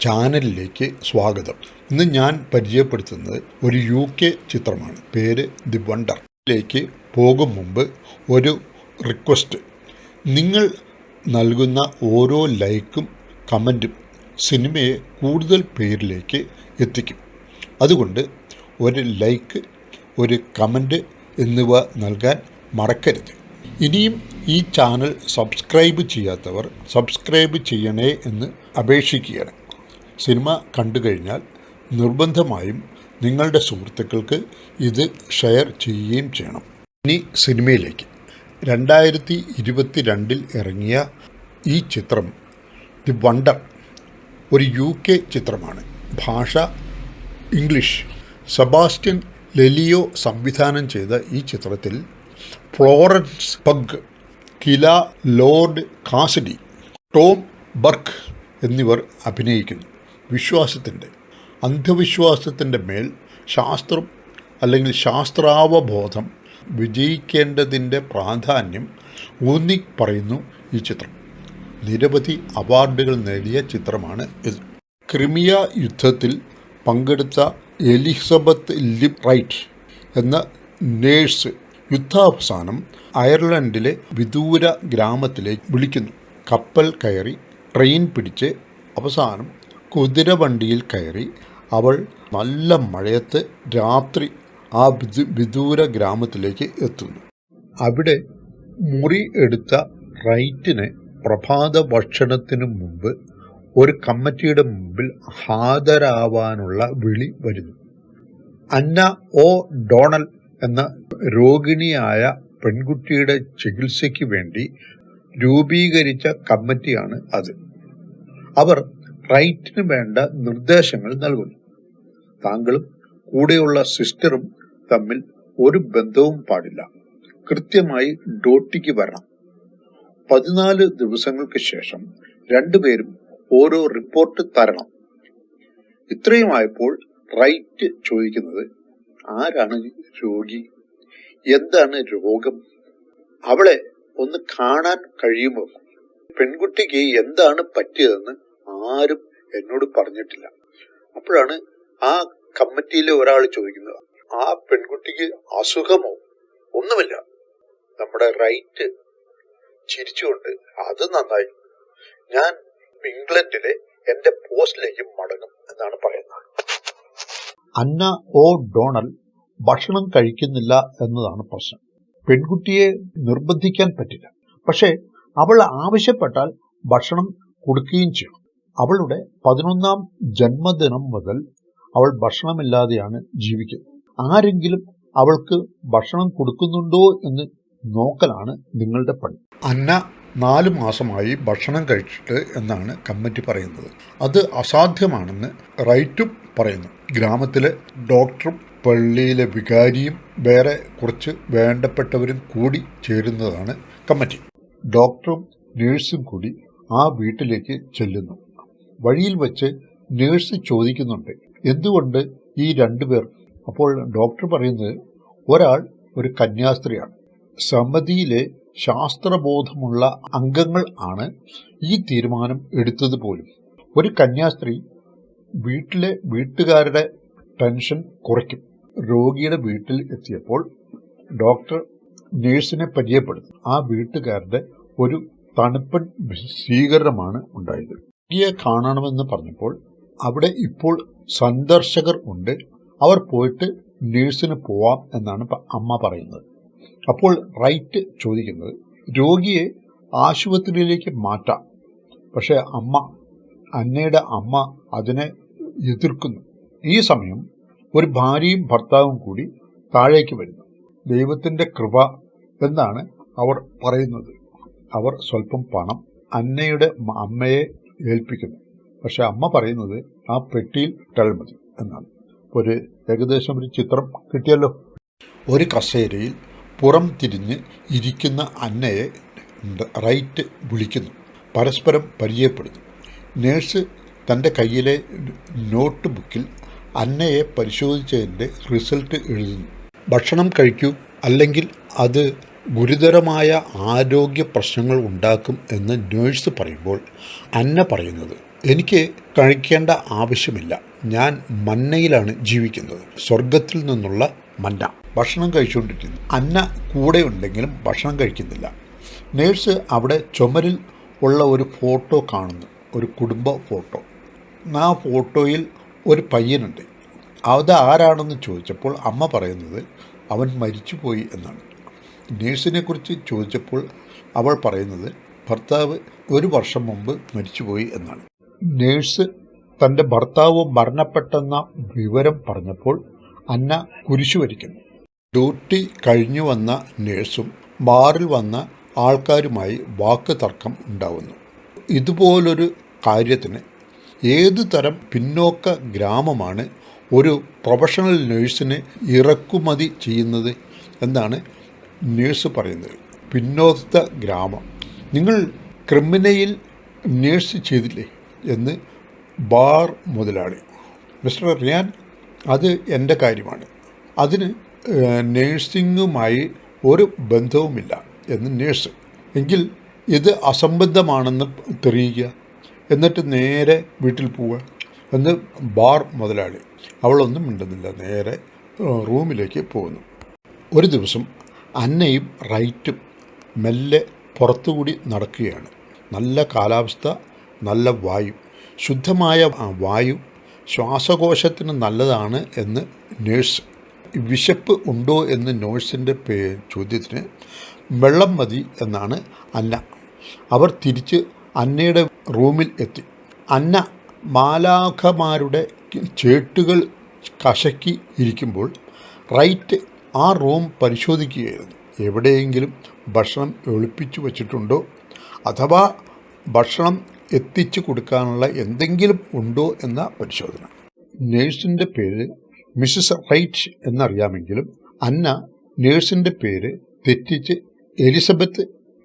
ചാനലിലേക്ക് സ്വാഗതം. ഇന്ന് ഞാൻ പരിചയപ്പെടുത്തുന്നത് ഒരു യു കെ ചിത്രമാണ്. പേര് ദി വണ്ടർലേക്ക് പോകും മുമ്പ് ഒരു റിക്വസ്റ്റ്. നിങ്ങൾ നൽകുന്ന ഓരോ ലൈക്കും കമന്റും സിനിമയെ കൂടുതൽ പേരിലേക്ക് എത്തിക്കും. അതുകൊണ്ട് ഒരു ലൈക്ക് ഒരു കമന്റ് എന്നിവ നൽകാൻ മറക്കരുത്. ഇനിയും ഈ ചാനൽ സബ്സ്ക്രൈബ് ചെയ്യാത്തവർ സബ്സ്ക്രൈബ് ചെയ്യണേ എന്ന് അപേക്ഷിക്കുകയാണ്. സിനിമ കണ്ടു കഴിഞ്ഞാൽ നിർബന്ധമായും നിങ്ങളുടെ സുഹൃത്തുക്കൾക്ക് ഇത് ഷെയർ ചെയ്യുകയും ചെയ്യണം. ഇനി സിനിമയിലേക്ക്. രണ്ടായിരത്തി ഇരുപത്തി രണ്ടിൽ ഇറങ്ങിയ ഈ ചിത്രം ദി വണ്ടർ ഒരു യു കെ ചിത്രമാണ്. ഭാഷ ഇംഗ്ലീഷ്. സെബാസ്റ്റ്യൻ ലെലിയോ സംവിധാനം ചെയ്ത ഈ ചിത്രത്തിൽ Florence Pugh Kila Lord Cassady Tom Burke എന്നിവർ അഭിനയിക്കുന്നു. വിശ്വാസത്തിന്റെ അന്ധവിശ്വാസത്തിന്റെ മേൽ ശാസ്ത്രം അല്ലെങ്കിൽ ശാസ്ത്രാവബോധം വിജയിക്കേണ്ടതിന്റെ പ്രാധാന്യം ഊന്നി പറയുന്നു ഈ ചിത്രം. നിരവധി അവാർഡുകൾ നേടിയ ചിത്രമാണ് ഇത്. ക്രിമിയ യുദ്ധത്തിൽ പങ്കെടുത്ത എലിസബത്ത് ലിബ് റൈറ്റ് എന്ന നേഴ്സ് യുദ്ധാവസാനം അയർലൻഡിലെ വിദൂര ഗ്രാമത്തിലേക്ക് വിളിക്കുന്നു. കപ്പൽ കയറി ട്രെയിൻ പിടിച്ച് അവസാനം കുതിരവണ്ടിയിൽ കയറി അവൾ നല്ല മഴയത്ത് രാത്രി ആ വിദു വിദൂര ഗ്രാമത്തിലേക്ക് എത്തുന്നു. അവിടെ മുറി എടുത്ത റൈറ്റിനെ പ്രഭാത ഭക്ഷണത്തിനു മുമ്പ് ഒരു കമ്മിറ്റിയുടെ മുമ്പിൽ ഹാജരാവാനുള്ള വിളി വരുന്നു. അന്ന ഒ ഡോണൽ എന്ന രോഗിണിയായ പെൺകുട്ടിയുടെ ചികിത്സയ്ക്ക് വേണ്ടി രൂപീകരിച്ച കമ്മിറ്റിയാണ് അത്. അവർ റൈറ്റിന് വേണ്ട നിർദ്ദേശങ്ങൾ നൽകുന്നു. താങ്കളും കൂടെയുള്ള സിസ്റ്ററും തമ്മിൽ ഒരു ബന്ധവും പാടില്ല. കൃത്യമായി ഡ്യൂട്ടിക്ക് വരണം. പതിനാല് ദിവസങ്ങൾക്ക് ശേഷം രണ്ടുപേരും ഓരോ റിപ്പോർട്ട് തരണം. ഇത്രയുമായപ്പോൾ റൈറ്റ് ചോദിക്കുന്നത് ആരാണ് രോഗി? എന്താണ് രോഗം? അവളെ ഒന്ന് കാണാൻ കഴിയുമോ? പെൺകുട്ടിക്ക് എന്താണ് പറ്റിയതെന്ന് ആരും എന്നോട് പറഞ്ഞിട്ടില്ല. അപ്പോഴാണ് ആ കമ്മിറ്റിയിലെ ഒരാൾ ചോദിക്കുന്നത്. ആ പെൺകുട്ടിക്ക് അസുഖമോ? ഒന്നുമില്ല. നമ്മുടെ റൈറ്റ് ചിരിച്ചുകൊണ്ട് അത് നന്നായി. ഞാൻ ഇംഗ്ലണ്ടിലെ എന്റെ പോസ്റ്റിലേക്ക് മടങ്ങും എന്നാണ് പറയുന്നത്. അന്ന ഓ ഡോണൽ ഭക്ഷണം കഴിക്കുന്നില്ല എന്നതാണ് പ്രശ്നം. പെൺകുട്ടിയെ നിർബന്ധിക്കാൻ പറ്റില്ല. പക്ഷേ അവൾ ആവശ്യപ്പെട്ടാൽ ഭക്ഷണം കൊടുക്കുകയും ചെയ്യും. അവളുടെ പതിനൊന്നാം ജന്മദിനം മുതൽ അവൾ ഭക്ഷണമില്ലാതെയാണ് ജീവിക്കുന്നത്. ആരെങ്കിലും അവൾക്ക് ഭക്ഷണം കൊടുക്കുന്നുണ്ടോ എന്ന് നോക്കലാണ് നിങ്ങളുടെ പണി. അന്ന നാല് മാസമായി ഭക്ഷണം കഴിച്ചിട്ട് എന്നാണ് കമ്മിറ്റി പറയുന്നത്. അത് അസാധ്യമാണെന്ന് റൈറ്റും പറയുന്നു. ഗ്രാമത്തിലെ ഡോക്ടറും പള്ളിയിലെ വികാരിയും വേറെ കുറച്ച് വേണ്ടപ്പെട്ടവരും കൂടി ചേരുന്നതാണ് കമ്മിറ്റി. ഡോക്ടറും നേഴ്സും കൂടി ആ വീട്ടിലേക്ക് ചെല്ലുന്നു. വഴിയിൽ വെച്ച് നേഴ്സ് ചോദിക്കുന്നുണ്ട്. എന്തുകൊണ്ട് ഈ രണ്ടുപേർ അപ്പോൾ ഡോക്ടർ പറയുന്നത് ഒരാൾ ഒരു കന്യാസ്ത്രീയാണ്. സമിതിയിലെ ശാസ്ത്രബോധമുള്ള അംഗങ്ങൾ ആണ് ഈ തീരുമാനം എടുത്തത് പോലും. ഒരു കന്യാസ്ത്രീ വീട്ടിലെ വീട്ടുകാരുടെ ടെൻഷൻ കുറയ്ക്കും. രോഗിയുടെ വീട്ടിൽ എത്തിയപ്പോൾ ഡോക്ടർ നേഴ്സിനെ പരിചയപ്പെടുത്തും. ആ വീട്ടുകാരുടെ ഒരു തണുപ്പൻ സ്വീകരണമാണ് ഉണ്ടായത്. രോഗിയെ കാണണമെന്ന് പറഞ്ഞപ്പോൾ അവിടെ ഇപ്പോൾ സന്ദർശകർ ഉണ്ട്. അവർ പോയിട്ട് നേഴ്സിന് പോവാം എന്നാണ് അമ്മ പറയുന്നത്. അപ്പോൾ റൈറ്റ് ചോദിക്കുന്നത് രോഗിയെ ആശുപത്രിയിലേക്ക് മാറ്റാം. പക്ഷേ അമ്മ അന്നയുടെ അമ്മ അതിനെ എതിർക്കുന്നു. ഈ സമയം ഒരു ഭാര്യയും ഭർത്താവും കൂടി താഴേക്ക് വരുന്നു. ദൈവത്തിന്റെ കൃപ എന്നാണ് അവർ പറയുന്നത്. അവർ സ്വല്പം പണം അന്നയുടെ അമ്മയെ ഏൽപ്പിക്കുന്നു. പക്ഷെ അമ്മ പറയുന്നത് ആ പെട്ടിയിൽ ഇട്ടാൽ മതി എന്നാണ്. ഒരു ഏകദേശം ഒരു ചിത്രം കിട്ടിയല്ലോ. ഒരു കസേരയിൽ പുറം തിരിഞ്ഞ് ഇരിക്കുന്ന അന്നയെ റൈറ്റ് വിളിക്കുന്നു. പരസ്പരം പരിചയപ്പെടുന്നു. നേഴ്സ് തന്റെ കയ്യിലെ നോട്ട് ബുക്കിൽ അന്നയെ പരിശോധിച്ചതിന്റെ റിസൾട്ട് എഴുതുന്നു. ഭക്ഷണം കഴിക്കൂ അല്ലെങ്കിൽ അത് ഗുരുതരമായ ആരോഗ്യ പ്രശ്നങ്ങൾ ഉണ്ടാക്കും എന്ന് നേഴ്സ് പറയുമ്പോൾ അന്ന പറയുന്നത് എനിക്ക് കഴിക്കേണ്ട ആവശ്യമില്ല. ഞാൻ മന്നയിലാണ് ജീവിക്കുന്നത്. സ്വർഗത്തിൽ നിന്നുള്ള മന്ന. ഭക്ഷണം കഴിച്ചുകൊണ്ടിരിക്കുന്നു. അന്ന കൂടെ ഉണ്ടെങ്കിലും ഭക്ഷണം കഴിക്കുന്നില്ല. നേഴ്സ് അവിടെ ചുമരിൽ ഉള്ള ഒരു ഫോട്ടോ കാണുന്നു. ഒരു കുടുംബ ഫോട്ടോ ആ ഫോട്ടോയിൽ ഒരു പയ്യനുണ്ട്. അത് ആരാണെന്ന് ചോദിച്ചപ്പോൾ അമ്മ പറയുന്നത് അവൻ മരിച്ചുപോയി എന്നാണ്. നേഴ്സിനെക്കുറിച്ച് ചോദിച്ചപ്പോൾ അവൾ പറയുന്നത് ഭർത്താവ് ഒരു വർഷം മുമ്പ് മരിച്ചുപോയി എന്നാണ്. നേഴ്സ് തന്റെ ഭർത്താവ് മരണപ്പെട്ടെന്ന വിവരം പറഞ്ഞപ്പോൾ അന്ന കുരിശു വരിക്കുന്നു ഡ്യൂട്ടി കഴിഞ്ഞു വന്ന നേഴ്സും ബാറിൽ വന്ന ആൾക്കാരുമായി വാക്ക് തർക്കം ഉണ്ടാവുന്നു. ഇതുപോലൊരു കാര്യത്തിന് ഏതു തരം പിന്നോക്ക ഗ്രാമമാണ് ഒരു പ്രൊഫഷണൽ നേഴ്സിന് ഇറക്കുമതി ചെയ്യുന്നത് എന്നാണ് നേഴ്സ് പറയുന്നത്. പിന്നോക്ക ഗ്രാമം. നിങ്ങൾ ക്രിമിനയിൽ നേഴ്സ് ചെയ്തില്ലേ എന്ന് ബാർ മുതലാളി. മിസ്റ്റർ റിയാൻ അത് എന്റെ കാര്യമാണ്. അതിന് നേഴ്സിങ്ങുമായി ഒരു ബന്ധവുമില്ല എന്ന് നേഴ്സ്. എങ്കിൽ ഇത് അസംബന്ധമാണെന്ന് തെളിയിക്കുക എന്നിട്ട് നേരെ വീട്ടിൽ പോവുക എന്ന് ബാർ മുതലാളി. അവളൊന്നും മിണ്ടുന്നില്ല നേരെ റൂമിലേക്ക് പോകുന്നു. ഒരു ദിവസം അന്നയും റൈറ്റും മെല്ലെ പുറത്തുകൂടി നടക്കുകയാണ്. നല്ല കാലാവസ്ഥ നല്ല വായു. ശുദ്ധമായ വായു ശ്വാസകോശത്തിന് നല്ലതാണ് എന്ന് നേഴ്സ്. വിശപ്പ് ഉണ്ടോ എന്ന് നേഴ്സിന്റെ പേ ചോദ്യത്തിന് വെള്ളം മതി എന്നാണ് അന്ന. അവർ തിരിച്ച് അന്നയുടെ റൂമിൽ എത്തി. അന്ന മാലാഖമാരുടെ ചേട്ടുകൾ കശക്കി ഇരിക്കുമ്പോൾ റൈറ്റ് ആ റൂം പരിശോധിക്കുകയായിരുന്നു. എവിടെയെങ്കിലും ഭക്ഷണം ഒളിപ്പിച്ചു വച്ചിട്ടുണ്ടോ? അഥവാ ഭക്ഷണം എത്തിച്ചു കൊടുക്കാനുള്ള എന്തെങ്കിലും ഉണ്ടോ എന്ന പരിശോധന. നേഴ്സിന്റെ പേര് മിസ്സസ് റൈറ്റ് എന്നറിയാമെങ്കിലും അന്ന നേഴ്സിന്റെ പേര് തെറ്റിച്ച് എലിസബത്ത്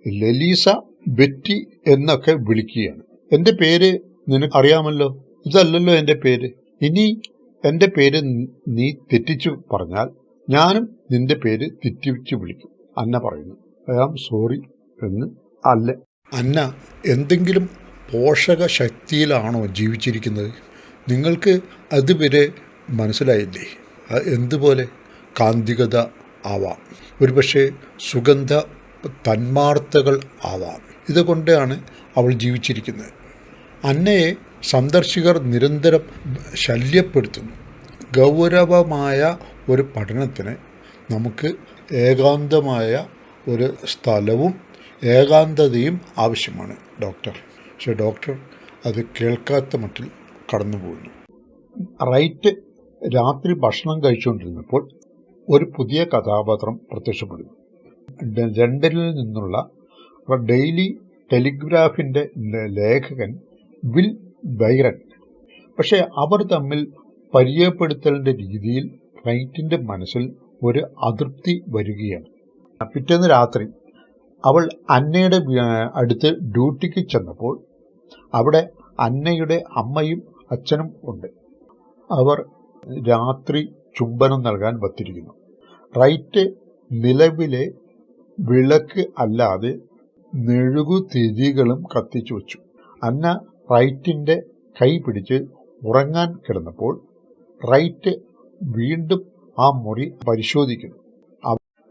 ലലീസ ബെറ്റി എന്നൊക്കെ വിളിക്കുകയാണ്. എന്റെ പേര് നിനക്ക് അറിയാമല്ലോ? ഇതല്ലല്ലോ എന്റെ പേര്. ഇനി എന്റെ പേര് നീ തെറ്റിച്ചു പറഞ്ഞാൽ ഞാനും നിന്റെ പേര് തെറ്റിച്ച് വിളിക്കും. അന്ന പറയുന്നു ഐ സോറി എന്ന്. അല്ല അന്ന എന്തെങ്കിലും പോഷക ശക്തിയിലാണോ ജീവിച്ചിരിക്കുന്നത്? നിങ്ങൾക്ക് അതുവരെ മനസ്സിലായില്ലേ? എന്തുപോലെ കാന്തികത ആവാം. ഒരുപക്ഷെ സുഗന്ധ തന്മാർത്തകൾ ആവാം. ഇതുകൊണ്ടാണ് അവൾ ജീവിച്ചിരിക്കുന്നത്. അന്നയെ സന്ദർശകർ നിരന്തരം ശല്യപ്പെടുത്തുന്നു. ഗൗരവമായ ഒരു പഠനത്തിന് നമുക്ക് ഏകാന്തമായ ഒരു സ്ഥലവും ഏകാന്തതയും ആവശ്യമാണ്. ഡോക്ടർ. പക്ഷെ ഡോക്ടർ അത് കേൾക്കാത്ത മട്ടിൽ കടന്നു പോകുന്നു. റൈറ്റ് രാത്രി ഭക്ഷണം കഴിച്ചുകൊണ്ടിരുന്നപ്പോൾ ഒരു പുതിയ കഥാപാത്രം പ്രത്യക്ഷപ്പെടുന്നു. ലണ്ടനിൽ നിന്നുള്ള ഡെയിലി ടെലിഗ്രാഫിന്റെ ലേഖകൻ വിൽ ബൈറൻ പക്ഷേ അവർ തമ്മിൽ പരിചയപ്പെടുത്തലിന്റെ രീതിയിൽ റൈറ്റിന്റെ മനസ്സിൽ ഒരു അതൃപ്തി വരികയാണ്. പിറ്റേന്ന് രാത്രി അവൾ അന്നയുടെ അടുത്ത് ഡ്യൂട്ടിക്ക് ചെന്നപ്പോൾ അവിടെ അന്നയുടെ അമ്മയും അച്ഛനും ഉണ്ട്. അവർ രാത്രി ചുംബനം നൽകാൻ വത്തിരിക്കുന്നു റൈറ്റ് നിലവിലെ വിളക്ക് അല്ലാതെ മെഴുകുതിരികളും കത്തിച്ചു വച്ചു. അന്ന റൈറ്റിന്റെ കൈ പിടിച്ച് ഉറങ്ങാൻ കിടന്നപ്പോൾ റൈറ്റ് വീണ്ടും ആ മുറി പരിശോധിക്കുന്നു.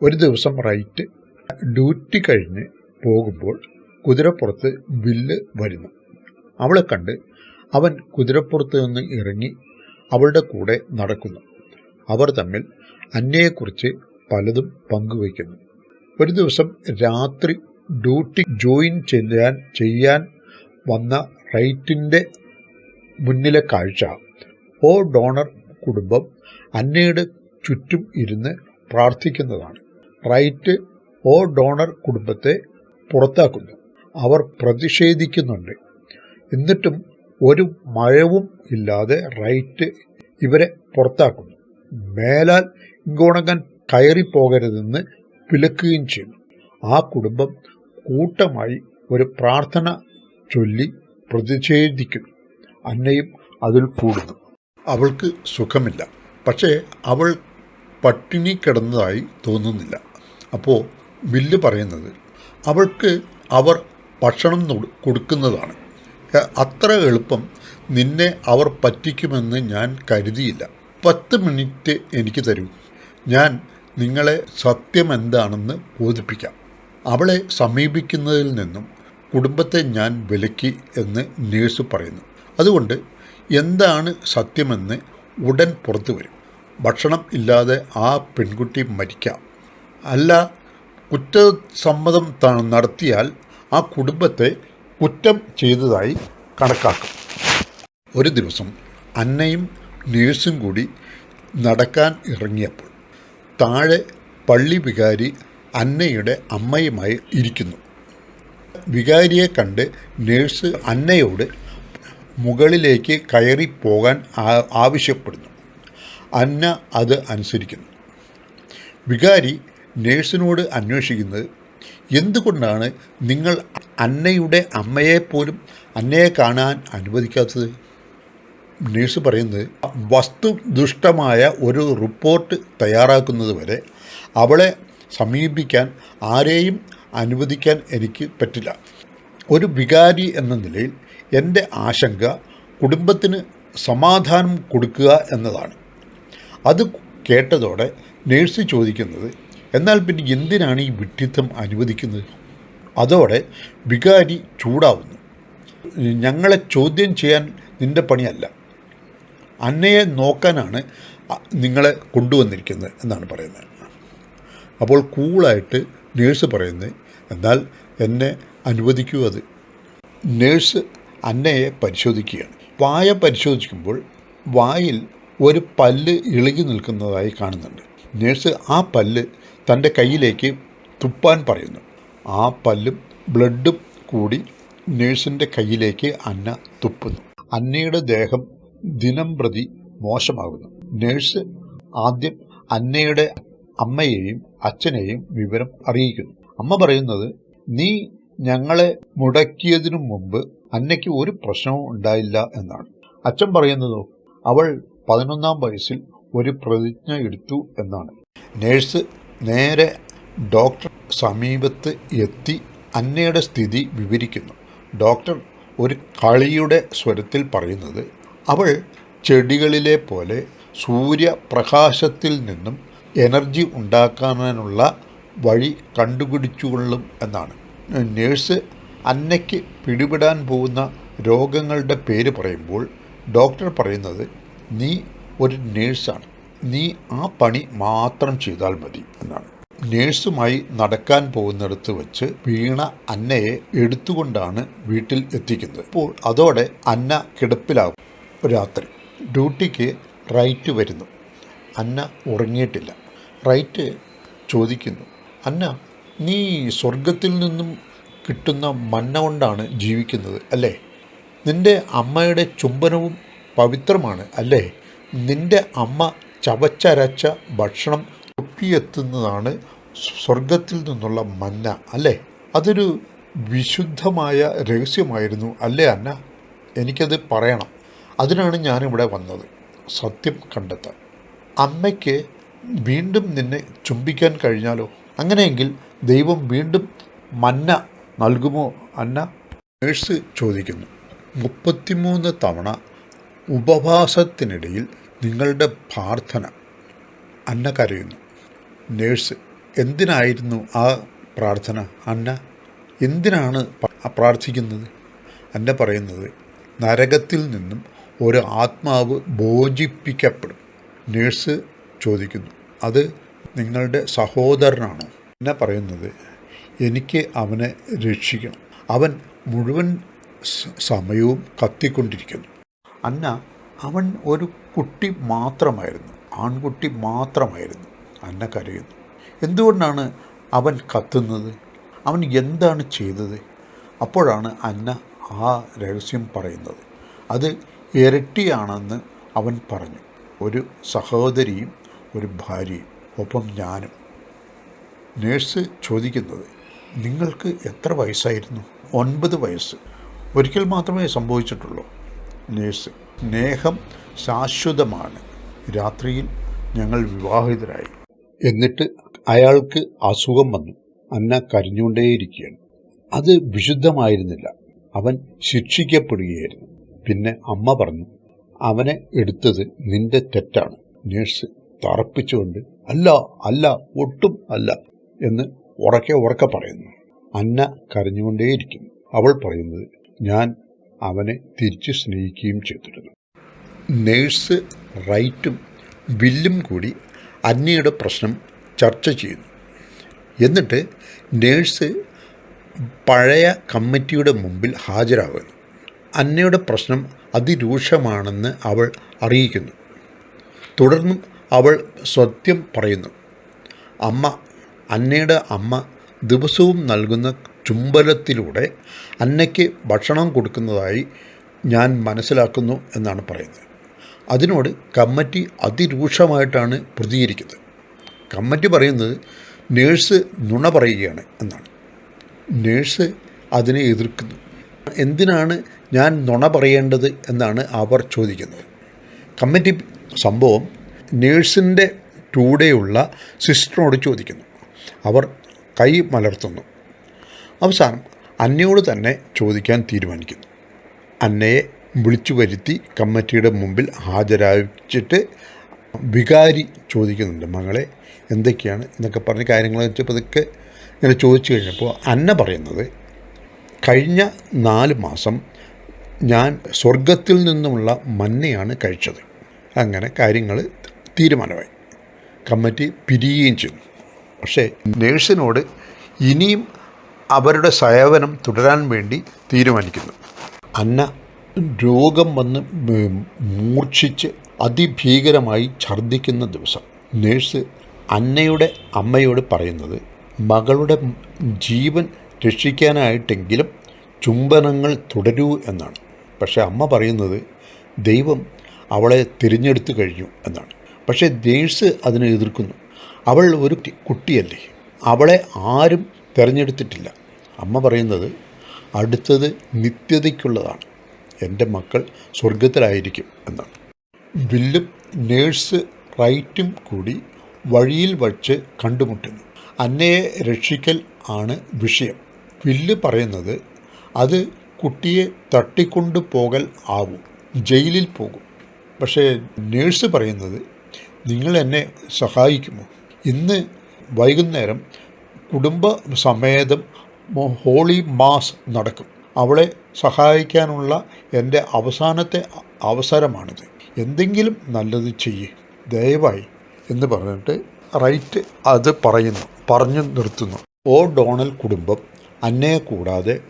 ഒരു ദിവസം റൈറ്റ് ഡ്യൂട്ടി കഴിഞ്ഞ് പോകുമ്പോൾ കുതിരപ്പുറത്ത് ബില്ല് വരുന്നു. അവളെ കണ്ട് അവൻ കുതിരപ്പുറത്ത് നിന്ന് ഇറങ്ങി അവളുടെ കൂടെ നടക്കുന്നു. അവർ തമ്മിൽ അന്നയെക്കുറിച്ച് പലതും പങ്കുവയ്ക്കുന്നു. ഒരു ദിവസം രാത്രി ഡ്യൂട്ടി ജോയിൻ ചെയ്യാൻ ചെയ്യാൻ വന്ന റൈറ്റിന്റെ മുന്നിലെ കാഴ്ച ഓ ഡോണർ കുടുംബം അന്നയുടെ ചുറ്റും ഇരുന്ന് പ്രാർത്ഥിക്കുന്നതാണ്. റൈറ്റ് ഓ ഡോണർ കുടുംബത്തെ പുറത്താക്കുന്നു. അവർ പ്രതിഷേധിക്കുന്നുണ്ട്. എന്നിട്ടും ഒരു മഴവും ഇല്ലാതെ റൈറ്റ് ഇവരെ പുറത്താക്കുന്നു. മേലാൽ ഇങ്ങോണങ്ങാൻ കയറിപ്പോകരുതെന്ന് വിലക്കുകയും ചെയ്യുന്നു. ആ കുടുംബം കൂട്ടമായി ഒരു പ്രാർത്ഥന ചൊല്ലി പ്രതിഷേധിക്കുന്നു. അന്നയും അതിൽ കൂടുന്നു. അവൾക്ക് സുഖമില്ല. പക്ഷേ അവൾ പട്ടിണി കിടന്നതായി തോന്നുന്നില്ല. അപ്പോൾ ബില്ല് പറയുന്നത് അവൾക്ക് അവർ ഭക്ഷണം കൊടുക്കുന്നതാണ്. അത്ര എളുപ്പം നിന്നെ അവർ പറ്റിക്കുമെന്ന് ഞാൻ കരുതിയില്ല. പത്ത് മിനിറ്റ് എനിക്ക് തരൂ. ഞാൻ നിങ്ങളെ സത്യം എന്താണെന്ന് ബോധിപ്പിക്കാം. അവളെ സമീപിക്കുന്നതിൽ നിന്നും കുടുംബത്തെ ഞാൻ വിലക്കി എന്ന് നേഴ്സ് പറയുന്നു. അതുകൊണ്ട് എന്താണ് സത്യമെന്ന് ഉടൻ പുറത്തു വരും. ഭക്ഷണം ഇല്ലാതെ ആ പെൺകുട്ടി മരിക്കാം. അല്ല കുറ്റസമ്മതം നടത്തിയാൽ ആ കുടുംബത്തെ കുറ്റം ചെയ്തതായി കണക്കാക്കും. ഒരു ദിവസം അന്നയും നേഴ്സും കൂടി നടക്കാൻ ഇറങ്ങിയപ്പോൾ താഴെ പള്ളി വികാരി അന്നയുടെ അമ്മയുമായി ഇരിക്കുന്നു. വികാരിയെ കണ്ട് നേഴ്സ് അന്നയോട് മുകളിലേക്ക് കയറി പോകാൻ ആവശ്യപ്പെടുന്നു. അന്ന അത് അനുസരിക്കുന്നു. വികാരി നേഴ്സിനോട് അന്വേഷിക്കുന്നത് എന്തുകൊണ്ടാണ് നിങ്ങൾ അന്നയുടെ അമ്മയെപ്പോലും അന്നയെ കാണാൻ അനുവദിക്കാത്തത്? നേഴ്സ് പറയുന്നത് വസ്തുദുഷ്ടമായ ഒരു റിപ്പോർട്ട് തയ്യാറാക്കുന്നത് വരെ അവളെ സമീപിക്കാൻ ആരെയും അനുവദിക്കാൻ എനിക്ക് പറ്റില്ല. ഒരു വികാരി എന്ന നിലയിൽ എന്റെ ആശങ്ക കുടുംബത്തിന് സമാധാനം കൊടുക്കുക എന്നതാണ്. അത് കേട്ടതോടെ നേഴ്സ് ചോദിക്കുന്നത് എന്നാൽ പിന്നെ എന്തിനാണ് ഈ വിഡ്ഢിത്തം അനുവദിക്കുന്നത്? അതോടെ വികാരി ചൂടാവുന്നു. ഞങ്ങളെ ചോദ്യം ചെയ്യാൻ നിന്റെ പണിയല്ല. അന്നയെ നോക്കാനാണ് നിങ്ങളെ കൊണ്ടുവന്നിരിക്കുന്നത് എന്നാണ് പറയുന്നത്. അപ്പോൾ കൂളായിട്ട് നേഴ്സ് പറയുന്നത് എന്നാൽ എന്നെ അനുവദിക്കൂ അത്. നേഴ്സ് അന്നയെ പരിശോധിക്കുകയാണ്. വായ പരിശോധിക്കുമ്പോൾ വായിൽ ഒരു പല്ല് ഇളകി നിൽക്കുന്നതായി കാണുന്നുണ്ട്. നേഴ്സ് ആ പല്ല് തന്റെ കയ്യിലേക്ക് തുപ്പാൻ പറയുന്നു. ആ പല്ലും ബ്ലഡും കൂടി നേഴ്സിന്റെ കയ്യിലേക്ക് അന്ന തുപ്പുന്നു. അന്നയുടെ ദേഹം ദിനം പ്രതി മോശമാകുന്നു. നേഴ്സ് ആദ്യം അന്നയുടെ അമ്മയെയും അച്ഛനെയും വിവരം അറിയിക്കുന്നു. അമ്മ പറയുന്നത് നീ ഞങ്ങളെ മുടക്കിയതിനു മുമ്പ് അന്നയ്ക്ക് ഒരു പ്രശ്നവും ഉണ്ടായില്ല എന്നാണ്. അച്ഛൻ പറയുന്നതോ അവൾ പതിനൊന്നാം വയസ്സിൽ ഒരു പ്രതിജ്ഞ എടുത്തു എന്നാണ്. നേഴ്സ് നേരെ ഡോക്ടർ സമീപത്ത് എത്തി അന്നയുടെ സ്ഥിതി വിവരിക്കുന്നു. ഡോക്ടർ ഒരു കളിയുടെ സ്വരത്തിൽ പറയുന്നത് അവൾ ചെടികളിലെ പോലെ സൂര്യപ്രകാശത്തിൽ നിന്നും എനർജി ഉണ്ടാക്കാനുള്ള വഴി കണ്ടുപിടിച്ചുകൊള്ളും എന്നാണ്. നേഴ്സ് അന്നയ്ക്ക് പിടിപെടാൻ പോകുന്ന രോഗങ്ങളുടെ പേര് പറയുമ്പോൾ ഡോക്ടർ പറയുന്നത് നീ ഒരു നേഴ്സാണ്. നീ ആ പണി മാത്രം ചെയ്താൽ മതി എന്നാണ്. നേഴ്സുമായി നടക്കാൻ പോകുന്നിടത്ത് വെച്ച് വീണ അന്നയെ എടുത്തുകൊണ്ടാണ് വീട്ടിൽ എത്തിക്കുന്നത്. അപ്പോൾ അതോടെ അന്ന കിടപ്പിലാകും രാത്രി ഡ്യൂട്ടിക്ക് റൈറ്റ് വരുന്നു. അന്ന ഉറങ്ങിയിട്ടില്ല. റൈറ്റ് ചോദിക്കുന്നു. അന്ന നീ സ്വർഗത്തിൽ നിന്നും കിട്ടുന്ന മണ്ണ കൊണ്ടാണ് ജീവിക്കുന്നത് അല്ലേ? നിന്റെ അമ്മയുടെ ചുംബനവും പവിത്രമാണ് അല്ലേ? നിന്റെ അമ്മ ചവച്ചരച്ച ഭക്ഷണം ഒപ്പിയെത്തുന്നതാണ് സ്വർഗത്തിൽ നിന്നുള്ള മന്ന അല്ലേ? അതൊരു വിശുദ്ധമായ രഹസ്യമായിരുന്നു അല്ലേ അന്ന? എനിക്കത് പറയണം. അതിനാണ് ഞാനിവിടെ വന്നത്. സത്യം കണ്ടെത്താൻ. അമ്മയ്ക്ക് വീണ്ടും നിന്നെ ചുംബിക്കാൻ കഴിഞ്ഞാലോ? അങ്ങനെയെങ്കിൽ ദൈവം വീണ്ടും മന്ന നൽകുമോ അന്ന? നേഴ്സ് ചോദിക്കുന്നു. മുപ്പത്തിമൂന്ന് തവണ ഉപവാസത്തിനിടയിൽ നിങ്ങളുടെ പ്രാർത്ഥന. അന്ന കരയുന്നു. നേഴ്സ് എന്തിനായിരുന്നു ആ പ്രാർത്ഥന അന്ന? എന്തിനാണ് പ്രാർത്ഥിക്കുന്നത്? അന്ന പറയുന്നത് നരകത്തിൽ നിന്നും ഒരു ആത്മാവ് ബോജിപ്പിക്കപ്പെടും നേഴ്സ് ചോദിക്കുന്നു അത് നിങ്ങളുടെ സഹോദരനാണോ? എന്നെ പറയുന്നത് എനിക്ക് അവനെ രക്ഷിക്കണം. അവൻ മുഴുവൻ സമയവും കത്തിക്കൊണ്ടിരിക്കുന്നു. അന്ന അവൻ ഒരു കുട്ടി മാത്രമായിരുന്നു. ആൺകുട്ടി മാത്രമായിരുന്നു. അന്ന കരയുന്നു. എന്തുകൊണ്ടാണ് അവൻ കത്തുന്നത്? അവൻ എന്താണ് ചെയ്തത്? അപ്പോഴാണ് അന്ന ആ രഹസ്യം പറയുന്നത്. അത് ഇരട്ടിയാണെന്ന് അവൻ പറഞ്ഞു. ഒരു സഹോദരിയും ഒരു ഭാര്യയും ഒപ്പം ഞാനും. നേഴ്സ് ചോദിക്കുന്നത് നിങ്ങൾക്ക് എത്ര വയസ്സായിരുന്നു? ഒൻപത് വയസ്സ്. ഒരിക്കൽ മാത്രമേ സംഭവിച്ചിട്ടുള്ളൂ. നേഴ്സ് സ്നേഹം ശാശ്വതമാണ്. രാത്രിയിൽ ഞങ്ങൾ വിവാഹിതരായി. എന്നിട്ട് അയാൾക്ക് അസുഖം വന്നു. അന്ന കരഞ്ഞുകൊണ്ടേയിരിക്കുകയാണ്. അത് വിശുദ്ധമായിരുന്നില്ല. അവൻ ശിക്ഷിക്കപ്പെടുകയായിരുന്നു. പിന്നെ അമ്മ പറഞ്ഞു അവനെ എടുത്തത് നിന്റെ തെറ്റാണ്. നേഴ്സ് തറപ്പിച്ചുകൊണ്ട് അല്ല അല്ല ഒട്ടും അല്ല എന്ന് ഉറക്കെ ഉറക്കെ പറയുന്നു. അന്ന കരഞ്ഞുകൊണ്ടേയിരിക്കുന്നു. അവൾ പറയുന്നത് ഞാൻ അവനെ തിരിച്ചു സ്നേഹിക്കുകയും ചെയ്തിരുന്നു. നേഴ്സ് റൈറ്റും ബില്ലും കൂടി അന്നയുടെ പ്രശ്നം ചർച്ച ചെയ്യുന്നു. എന്നിട്ട് നേഴ്സ് പഴയ കമ്മിറ്റിയുടെ മുമ്പിൽ ഹാജരാകുന്നു. അന്നയുടെ പ്രശ്നം അതിരൂക്ഷമാണെന്ന് അവൾ അറിയിക്കുന്നു. തുടർന്നും അവൾ സത്യം പറയുന്നു. അമ്മ അന്നയുടെ അമ്മ ദിവസവും നൽകുന്ന ചുംബനത്തിലൂടെ അന്നയ്ക്ക് ഭക്ഷണം കൊടുക്കുന്നതായി ഞാൻ മനസ്സിലാക്കുന്നു എന്നാണ് പറയുന്നത്. അതിനോട് കമ്മിറ്റി അതിരൂക്ഷമായിട്ടാണ് പ്രതികരിക്കുന്നത്. കമ്മിറ്റി പറയുന്നത് നേഴ്സ് നുണ പറയുകയാണ് എന്നാണ്. നേഴ്സ് അതിനെ എതിർക്കുന്നു. എന്തിനാണ് ഞാൻ നുണ പറയേണ്ടത് എന്നാണ് അവർ ചോദിക്കുന്നത്. കമ്മിറ്റി സംഭവം നേഴ്സിന്റെ കൂടെയുള്ള സിസ്റ്ററിനോട് ചോദിക്കുന്നു. അവർ കൈ മലർത്തുന്നു. അവസാനം അന്നയോട് തന്നെ ചോദിക്കാൻ തീരുമാനിക്കുന്നു. അന്നയെ വിളിച്ചു വരുത്തി കമ്മിറ്റിയുടെ മുമ്പിൽ ഹാജരാച്ചിട്ട് വികാരി ചോദിക്കുന്നുണ്ട് മകളെ എന്തൊക്കെയാണ്? എന്നൊക്കെ പറഞ്ഞ കാര്യങ്ങൾ വെച്ചപ്പോൾ ഇതൊക്കെ ഇങ്ങനെ ചോദിച്ചു കഴിഞ്ഞപ്പോൾ അന്ന പറയുന്നത് കഴിഞ്ഞ നാല് മാസം ഞാൻ സ്വർഗത്തിൽ നിന്നുമുള്ള മന്നയാണ് കഴിച്ചത്. അങ്ങനെ കാര്യങ്ങൾ തീരുമാനമായി. കമ്മിറ്റി പിരിയുകയും ചെയ്തു. പക്ഷേ നേഴ്സിനോട് ഇനിയും അവരുടെ സേവനം തുടരാൻ വേണ്ടി തീരുമാനിക്കുന്നു. അന്ന രോഗം വന്ന് മൂർച്ഛിച്ച് അതിഭീകരമായി ഛർദ്ദിക്കുന്ന ദിവസം നേഴ്സ് അന്നയുടെ അമ്മയോട് പറയുന്നത് മകളുടെ ജീവൻ രക്ഷിക്കാനായിട്ടെങ്കിലും ചുംബനങ്ങൾ തുടരൂ എന്നാണ്. പക്ഷേ അമ്മ പറയുന്നത് ദൈവം അവളെ തിരഞ്ഞെടുത്തു കഴിഞ്ഞു എന്നാണ്. പക്ഷേ നേഴ്സ് അതിനെ എതിർക്കുന്നു. അവൾ ഒരു കുട്ടിയല്ലേ. അവളെ ആരും തിരഞ്ഞെടുത്തിട്ടില്ല. അമ്മ പറയുന്നത് അടുത്തത് നിത്യതയ്ക്കുള്ളതാണ്. എന്റെ മക്കൾ സ്വർഗത്തിലായിരിക്കും എന്നാണ്. വില്ലും നേഴ്സ് റൈറ്റും കൂടി വഴിയിൽ വച്ച് കണ്ടുമുട്ടുന്നു. അന്നയെ രക്ഷിക്കൽ ആണ് വിഷയം. വില്ല് പറയുന്നത് അത് കുട്ടിയെ തട്ടിക്കൊണ്ടു പോകൽ ആവും ജയിലിൽ പോകും. പക്ഷേ നേഴ്സ് പറയുന്നത് നിങ്ങൾ എന്നെ സഹായിക്കുമോ? ഇന്ന് വൈകുന്നേരം കുടുംബ സമേതം ഹോളി മാസ് നടക്കും. അവളെ സഹായിക്കാനുള്ള എന്റെ അവസാനത്തെ അവസരമാണിത്. എന്തെങ്കിലും നല്ലത് ചെയ്യേ ദയവായി എന്ന് പറഞ്ഞിട്ട് റൈറ്റ് അത് പറയുന്നു പറഞ്ഞു നിർത്തുന്നു. ഓ ഡോണൽ കുടുംബം അന്നയെ കൂടാതെ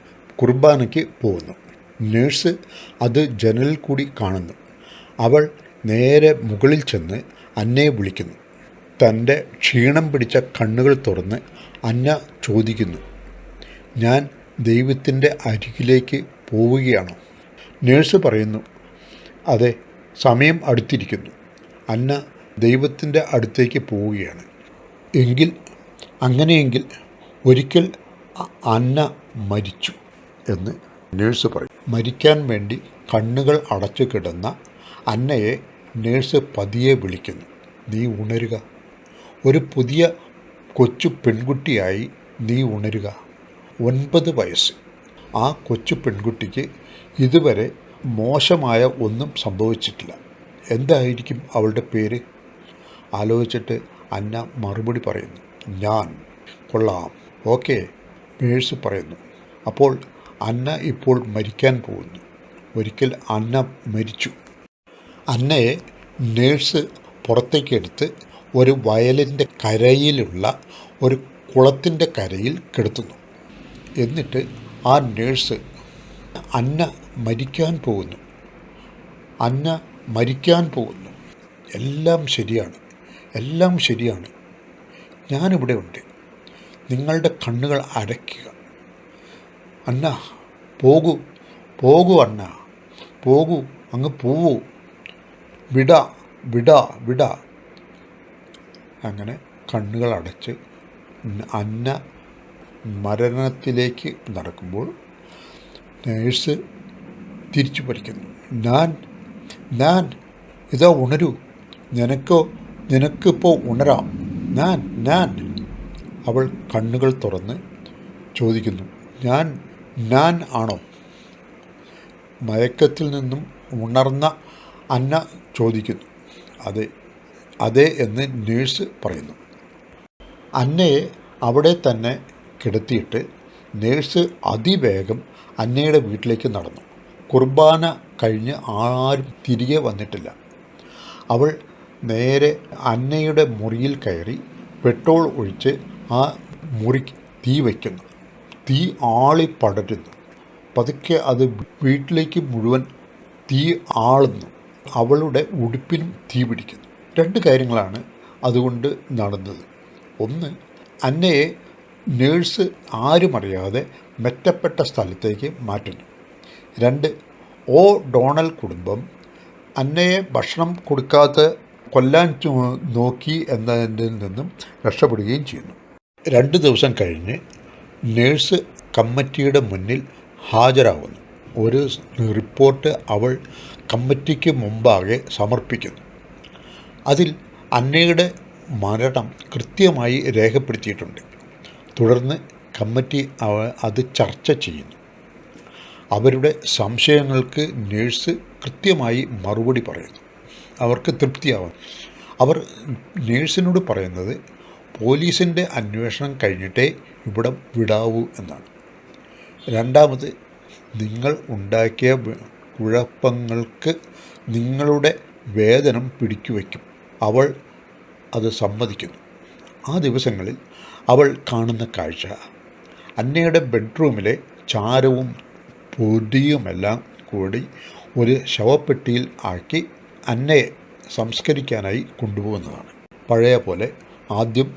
കുർബാനയ്ക്ക് പോകുന്നു. നേഴ്സ് അത് ജനലിൽ കൂടി കാണുന്നു. അവൾ നേരെ മുകളിൽ ചെന്ന് അന്നയെ വിളിക്കുന്നു. തന്റെ ക്ഷീണം പിടിച്ച കണ്ണുകൾ തുറന്ന് അന്ന ചോദിക്കുന്നു. ഞാൻ ദൈവത്തിന്റെ അരികിലേക്ക് പോവുകയാണോ? നേഴ്സ് പറയുന്നു. അതെ സമയം അടുത്തിരിക്കുന്നു. അന്ന ദൈവത്തിന്റെ അടുത്തേക്ക് പോവുകയാണ്. എങ്കിൽ അങ്ങനെയെങ്കിൽ ഒരിക്കൽ അന്ന മരിച്ചു എന്ന് നേഴ്സ് പറയും. മരിക്കാൻ വേണ്ടി കണ്ണുകൾ അടച്ചു കിടന്ന അന്നയെ നേഴ്സ് പതിയെ വിളിക്കുന്നു. നീ ഉണരുക. ഒരു പുതിയ കൊച്ചു പെൺകുട്ടിയായി നീ ഉണരുക. ഒൻപത് വയസ്സ്. ആ കൊച്ചു പെൺകുട്ടിക്ക് ഇതുവരെ മോശമായ ഒന്നും സംഭവിച്ചിട്ടില്ല. എന്തായിരിക്കും അവളുടെ പേര്? ആലോചിച്ചിട്ട് അന്ന മറുപടി പറയുന്നു. ഞാൻ. കൊള്ളാം. ഓക്കെ. മേഴ്സ് പറയുന്നു. അപ്പോൾ അന്ന ഇപ്പോൾ മരിക്കാൻ പോകുന്നു. ഒരിക്കൽ അന്ന മരിച്ചു. അന്നയെ നേഴ്സ് പുറത്തേക്കെടുത്ത് ഒരു വയലിന്റെ കരയിലുള്ള ഒരു കുളത്തിന്റെ കരയിൽ കിടത്തുന്നു. എന്നിട്ട് ആ നേഴ്സ് അന്ന മരിക്കാൻ പോകുന്നു. അന്ന മരിക്കാൻ പോകുന്നു. എല്ലാം ശരിയാണ്. എല്ലാം ശരിയാണ്. ഞാനിവിടെ ഉണ്ട്. നിങ്ങളുടെ കണ്ണുകൾ അടയ്ക്കുക. അന്ന പോകൂ. പോകൂ അന്ന. പോകൂ. അങ്ങ് പോവൂ. വിട വിട വിട. അങ്ങനെ കണ്ണുകളടച്ച് അന്ന മരണത്തിലേക്ക് നടക്കുമ്പോൾ നേഴ്സ് തിരിച്ചു പഠിക്കുന്നു. ഞാൻ ഞാൻ ഇതാ ഉണരൂ. നിനക്കോ നിനക്കിപ്പോൾ ഉണരാം. ഞാൻ ഞാൻ. അവൾ കണ്ണുകൾ തുറന്ന് ചോദിക്കുന്നു. ഞാൻ ഞാൻ ആണോ? മയക്കത്തിൽ നിന്നും ഉണർന്ന അന്ന ചോദിക്കുന്നു. അതെ അതെ എന്ന് നേഴ്സ് പറയുന്നു. അന്നയെ അവിടെ തന്നെ കിടത്തിയിട്ട് നേഴ്സ് അതിവേഗം അന്നയുടെ വീട്ടിലേക്ക് നടന്നു. കുർബാന കഴിഞ്ഞ് ആരും തിരികെ വന്നിട്ടില്ല. അവൾ നേരെ അന്നയുടെ മുറിയിൽ കയറി പെട്രോൾ ഒഴിച്ച് ആ മുറി തീ വയ്ക്കുന്നു. തീ ആളി പടരുന്നു. പതുക്കെ അത് വീട്ടിലേക്ക് മുഴുവൻ തീ ആളുന്നു. അവളുടെ ഉടുപ്പിനും തീ പിടിക്കുന്നു. രണ്ട് കാര്യങ്ങളാണ് അതുകൊണ്ട് നടന്നത്. ഒന്ന് അന്നയെ നേഴ്സ് ആരുമറിയാതെ മെറ്റപ്പെട്ട സ്ഥലത്തേക്ക് മാറ്റുന്നു. രണ്ട് ഓ ഡോണൽ കുടുംബം അന്നയെ ഭക്ഷണം കൊടുക്കാത്ത കൊല്ലാൻ നോക്കി എന്നതിൽ നിന്നും രക്ഷപ്പെടുകയും ചെയ്യുന്നു. രണ്ട് ദിവസം കഴിഞ്ഞ് നേഴ്സ് കമ്മിറ്റിയുടെ മുന്നിൽ ഹാജരാകുന്നു ഒരു റിപ്പോർട്ട് അവൾ കമ്മിറ്റിക്ക് മുമ്പാകെ സമർപ്പിക്കുന്നു. അതിൽ അന്നയുടെ മരണം കൃത്യമായി രേഖപ്പെടുത്തിയിട്ടുണ്ട്. തുടർന്ന് കമ്മിറ്റി അത് ചർച്ച ചെയ്യുന്നു. അവരുടെ സംശയങ്ങൾക്ക് നേഴ്സ് കൃത്യമായി മറുപടി പറയുന്നു. അവർക്ക് തൃപ്തിയാവും അവർ നേഴ്സിനോട് പറയുന്നത് പോലീസിന്റെ അന്വേഷണം കഴിഞ്ഞിട്ടേ ഇവിടെ വിടാവൂ എന്നാണ്. രണ്ടാമത് നിങ്ങൾ ഉണ്ടാക്കിയ കുഴപ്പങ്ങൾക്ക് നിങ്ങളുടെ വേതനം പിടിക്കുവയ്ക്കും അവൾ അത് സമ്മതിക്കുന്നു. ആ ദിവസങ്ങളിൽ അവൾ കാണുന്ന കാഴ്ച അന്നയുടെ ബെഡ്റൂമിലെ ചാരവും പൊടിയുമെല്ലാം കൂടി ഒരു ശവപ്പെട്ടിയിൽ ആക്കി അന്നയെ സംസ്കരിക്കാനായി കൊണ്ടുപോകുന്നതാണ്. പഴയ പോലെ ആദ്യം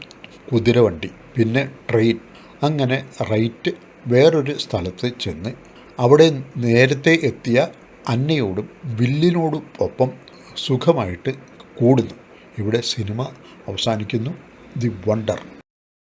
കുതിരവണ്ടി പിന്നെ ട്രെയിൻ. അങ്ങനെ റൈറ്റ് വേറൊരു സ്ഥലത്ത് ചെന്ന് അവിടെ നേരത്തെ എത്തിയ അന്നയോടും വില്ലിനോടും ഒപ്പം സുഖമായിട്ട് കൂടുന്നു. ഇവിടെ സിനിമ അവസാനിക്കുന്നു. The wonder.